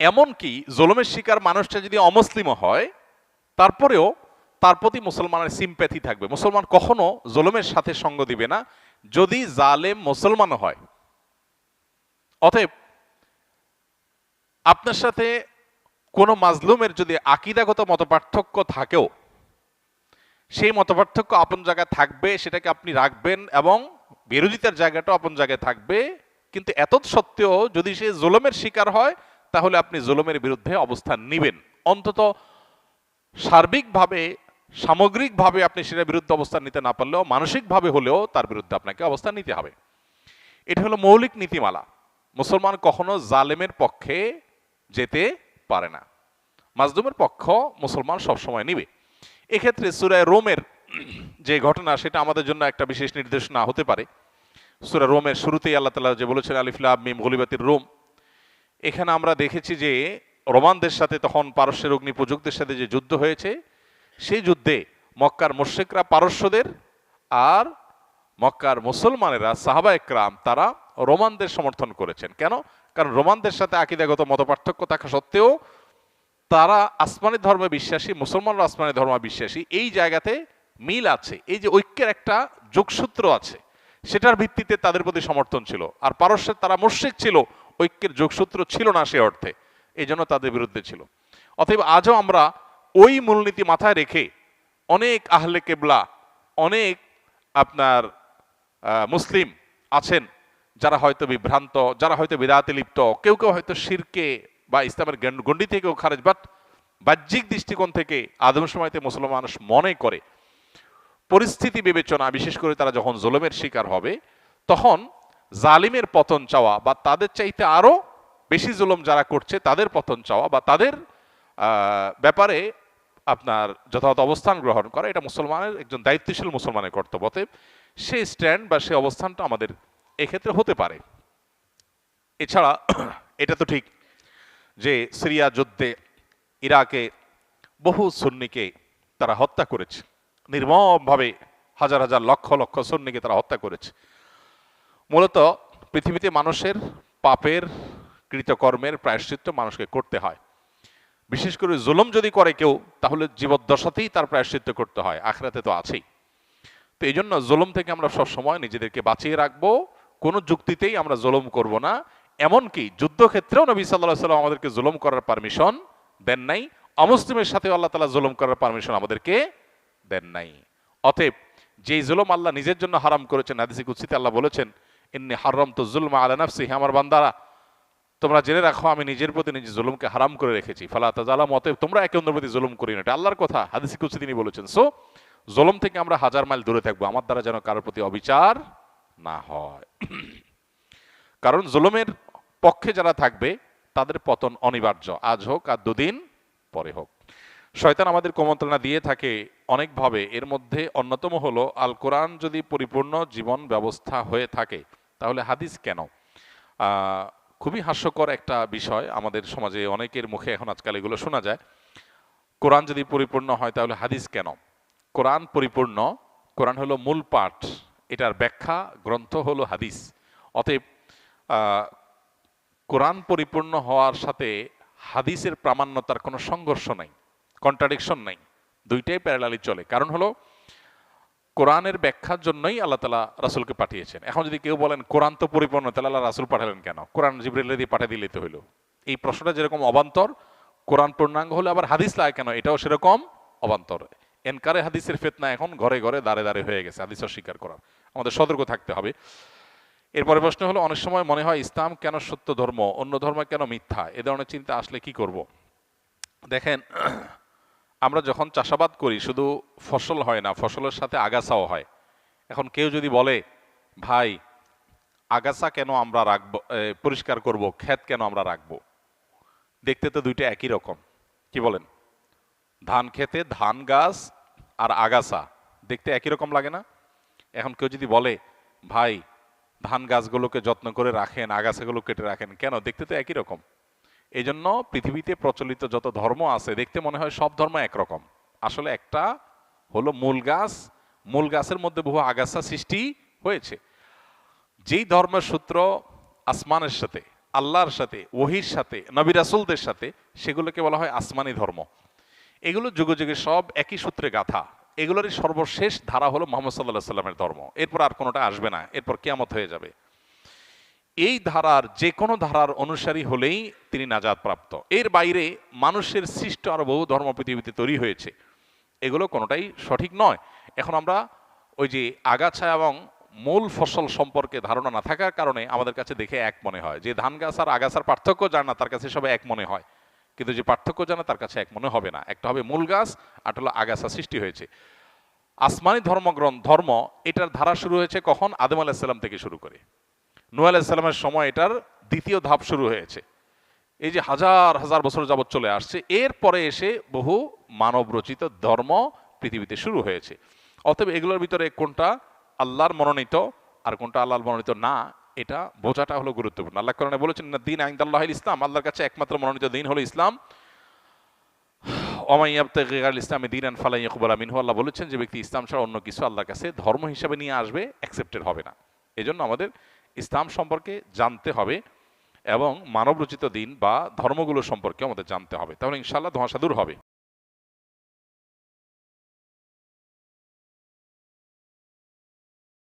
এমনকি জুলুমের শিকার মানুষটা যদি অমুসলিমও হয়, তারপরেও তার প্রতি মুসলমানের সিম্প্যাথি থাকবে। মুসলমান কখনো জুলুমের সাথে সঙ্গ দিবে না। যদি জালেম মুসলমানও হয়, অতএব আপনার সাথে কোনো মাজলুমের যদি আকিদাগত মতপার্থক্য থাকেও, সেই মতপার্থক্য আপন জায়গায় থাকবে, সেটাকে আপনি রাখবেন এবং বিরোধিতার জায়গাটাও আপন জায়গায় থাকবে। কিন্তু এত সত্ত্বেও যদি সে জুলুমের শিকার হয় তাহলে আপনি জুলুমের বিরুদ্ধে অবস্থান নেবেন। অন্তত সার্বিকভাবে, সামগ্রিকভাবে আপনি সেটার বিরুদ্ধে অবস্থান নিতে না পারলেও, মানসিকভাবে হলেও তার বিরুদ্ধে আপনাকে অবস্থান নিতে হবে। এটা হলো মৌলিক নীতিমালা। মুসলমান কখনো জালেমের পক্ষে যেতে পারে না। মাজলুমের পক্ষ মুসলমান সবসময় নিবে। এক্ষেত্রে সুরায় রোমের যে ঘটনা, সেটা আমাদের জন্য একটা বিশেষ নির্দেশনা হতে পারে। সুরা রোমের শুরুতেই আল্লাহ তালা যে বলেছেন আলিফুল্লাহ মিম গলিবাতির রোম। এখানে আমরা দেখেছি যে রোমানদের সাথে তখন পারস্যের অগ্নি প্রযুক্তের সাথে যে যুদ্ধ হয়েছে, সেই যুদ্ধে মক্কার মুশ্রিকরা পারস্যদের আর মক্কার মুসলমানেরা, সাহাবা একরাম, তারা রোমানদের সমর্থন করেছেন। কেন? কারণ রোমানদের সাথে আকিদাগত মতপার্থক্য থাকা সত্ত্বেও তারা আসমানি ধর্মে বিশ্বাসী, মুসলমানরা আসমানি ধর্ম বিশ্বাসী। এই জায়গাতে মিল আছে। এই যে ঐক্যের একটা যোগসূত্র আছে, সেটার ভিত্তিতে তাদের প্রতি সমর্থন ছিল। আর পারস্যের তারা মুশ্রিক ছিল ঐক্যের যোগসূত্র ছিল না সে অর্থে এই জন্য তাদের বিরুদ্ধে ছিল। অতএব আজও আমরা ওই মূলনীতি মাথায় রেখে অনেক আহলে কেবলা, অনেক আপনার মুসলিম আছেন, যারা হয়তো বিভ্রান্ত, যারা হয়তো বিদাতে লিপ্ত, কেউ কেউ হয়তো শিরকে বা ইসলামের গণ্ড- থেকেও খারেজ বাট বাহ্যিক দৃষ্টিকোণ থেকে আদম সময়তে মুসলমান মানুষ মনে করে। পরিস্থিতি বিবেচনা, বিশেষ করে তারা যখন জুলুমের শিকার হবে, তখন জালিমের পতন চাওয়া বা তাদের চাইতে আরও বেশি জুলুম যারা করছে, তাদের পতন চাওয়া বা তাদের ব্যাপারে আপনার যথাযথ অবস্থান গ্রহণ করা, এটা মুসলমানের একজন দায়িত্বশীল মুসলমানের কর্তব্য। অতএব সেই স্ট্যান্ড বা সে অবস্থানটা আমাদের এক্ষেত্রে হতে পারে। এছাড়া এটা তো ঠিক যে সিরিয়া যুদ্ধে ইরাকে বহু সুন্নিকে তারা হত্যা করেছে। নির্মমভাবে হাজার হাজার লক্ষ লক্ষ সুন্নিকে তারা হত্যা করেছে। মূলত পৃথিবীতে মানুষের পাপের কৃতকর্মের প্রায়শ্চিত্ত মানুষকে করতে হয়। বিশেষ করে জুলুম যদি করে কেউ, তাহলে জীবদ্দশাতেই তার প্রায়শ্চিত্ত করতে হয়, আখরাতে তো আছেই। তো এই জন্য জুলুম থেকে আমরা সবসময় নিজেদেরকে বাঁচিয়ে রাখব, কোনো যুক্তিতেই আমরা জুলুম করব না। এমনকি যুদ্ধক্ষেত্রেও নবী সাল্লাহ সাল্লাম আমাদেরকে জুলুম করার পারমিশন দেন নাই। অমুসলিমের সাথে আল্লাহ তালা জুলুম করার পারমিশন আমাদেরকে দেন নাই। অতএব যেই জুলুম আল্লাহ নিজের জন্য হারাম করেছেন, হাদিসি কুৎসিতে আল্লাহ বলেছেন ইন্নি হারাম তো জুলমা আলা নাফসি আমার বান্দারা, তোমরা জেনে রাখো, আমি নিজের প্রতি নিজে জুলুমকে হারাম করে রেখেছি। ফালা তাজালাম মতে তোমরা একে অন্যের প্রতি জুলুম করি না। এটা আল্লাহর কথা, হাদিসি কুৎসি তিনি বলেছেন। সো, জুলুম থেকে আমরা হাজার মাইল দূরে থাকব। আমার দ্বারা যেন কারোর প্রতি অবিচার না হয়। কারণ জুলুমের পক্ষে যারা থাকবে, তাদের পতন অনিবার্য। আজ হোক আর দুদিন পরে হোক। শয়তান আমাদের কুমন্ত্রণা দিয়ে থাকে অনেকভাবে। এর মধ্যে অন্যতম হলো আল কোরআন যদি পরিপূর্ণ জীবন ব্যবস্থা হয়ে থাকে তাহলে হাদিস কেন? খুবই হাস্যকর একটা বিষয়। আমাদের সমাজে অনেকের মুখে এখন আজকাল এগুলো শোনা যায়। কোরআন যদি পরিপূর্ণ হয়, তাহলে হাদিস কেন? কোরআন পরিপূর্ণ, কোরআন হলো মূল পাঠ। এটার ব্যাখ্যা, গ্রন্থ হলো হাদিস। অতএব কোরআন পরিপূর্ণ হওয়ার সাথে হাদিসের প্রামাণ্যতার কোনো সংঘর্ষ নাই কন্ট্রাডিকশন নাই। দুইটাই প্যারালালি চলে। কারণ হলো কোরআনের ব্যাখ্যার জন্যই আল্লাহ তালা রাসুলকে পাঠিয়েছেন। এখন যদি কেউ বলেন, কোরআন তো পরিপূর্ণ তাহলে আল্লাহ রাসুল পাঠালেন কেন? কোরআন জিবরিল দিয়ে পাঠিয়ে দিলেই তো হইল। এই প্রশ্নটা যেরকম অবান্তর, কোরআন পূর্ণাঙ্গ হলে আবার হাদিস লাগে কেন? এটাও সেরকম অবান্তর। এনকারে হাদিসের ফেতনা এখন ঘরে ঘরে দাঁড়ে দাঁড়ে হয়ে গেছে, হাদিস অস্বীকার করার। আমাদের সতর্ক থাকতে হবে। এরপরে প্রশ্ন হলো, অনেক সময় মনে হয় ইসলাম কেন সত্য ধর্ম, অন্য ধর্ম কেন মিথ্যা? এ ধরনের চিন্তা আসলে কি করব? দেখেন আমরা যখন চাষাবাদ করি, শুধু ফসল হয় না, ফসলের সাথে আগাছাও হয়। এখন কেউ যদি বলে, ভাই, আগাছা কেন আমরা রাখব পরিষ্কার করব, ক্ষেত কেন আমরা রাখব? দেখতে তো দুইটা একই রকম। কি বলেন? ধান খেতে ধান গাছ আর আগাছা, দেখতে একই রকম লাগে না? এখন কেউ যদি বলে, ভাই, ধান গাছগুলোকে যত্ন করে রাখেন, আগাছাগুলো কেটে রাখেন, কেন? দেখতে তো একই রকম। এই জন্য পৃথিবীতে প্রচলিত যত ধর্ম আছে, দেখতে মনে হয় সব ধর্ম একরকম। আসলে একটা হলো মূল গাছ, মূল গাছের মধ্যে বহু আগাছা সৃষ্টি হয়েছে। যেই ধর্মের সূত্র আসমানের সাথে, আল্লাহর সাথে, ওহির সাথে, নবী রাসুলদের সাথে, সেগুলোকে বলা হয় আসমানি ধর্ম। এগুলো যুগে যুগে সব একই সূত্রে গাথা। এগুলোরই সর্বশেষ ধারা হলো মোহাম্মদ সাল্লাহ সাল্লামের ধর্ম। এরপর আর কোনোটা আসবে না। এরপর কেয়ামত হয়ে যাবে। এই ধারার যে কোনো ধারার অনুসারী হলেই তিনি নাজাদ প্রাপ্ত এর বাইরে মানুষের সৃষ্ট আরও বহু ধর্ম পৃথিবীতে তৈরি হয়েছে। এগুলো কোনোটাই সঠিক নয়। এখন আমরা ওই যে আগাছা এবং মূল ফসল সম্পর্কে ধারণা না থাকার কারণে আমাদের কাছে দেখে এক মনে হয়। যে ধান গাছ আর আগাছার পার্থক্য জানা তার কাছে সবাই এক মনে হয়। কিন্তু যে পার্থক্য জানা, তার কাছে এক মনে হবে না। একটা হবে মূল গাছ আর হলো আগাছা সৃষ্টি হয়েছে। আসমানি ধর্মগ্রন্থ, ধর্ম, এটার ধারা শুরু হয়েছে কখন? আদম আলাহিসাল্লাম থেকে শুরু করে। নূ আলাহিসাল্লামের সময় এটার দ্বিতীয় ধাপ শুরু হয়েছে। এই যে হাজার হাজার বছর যাবৎ চলে আসছে, এরপরে এসে বহু মানব রচিত ধর্ম পৃথিবীতে শুরু হয়েছে। অতএব এগুলোর ভিতরে কোনটা আল্লাহর মনোনীত আর কোনটা আল্লাহর মনোনীত না, এটা বোঝাটা হলো গুরুত্বপূর্ণ। আল্লাহ কারণে বলেছেন না দিন আইন্দাল্লাহ ইসলাম আল্লাহর কাছে একমাত্র মনোনীত দিন হলো ইসলাম। অমাইয়াবতাল ইসলামে দিন আন ফালাই ইকবাল মিনহু, আল্লাহ বলেছেন যে ব্যক্তি ইসলাম ছাড়া অন্য কিছু আল্লাহর কাছে ধর্ম হিসাবে নিয়ে আসবে অ্যাকসেপ্টেড হবে না। এজন্য আমাদের ইসলাম সম্পর্কে জানতে হবে এবং মানবরচিত দিন বা ধর্মগুলো সম্পর্কে আমাদের জানতে হবে। তাহলে ইনশাল্লাহ ধোঁয়াশা দূর হবে।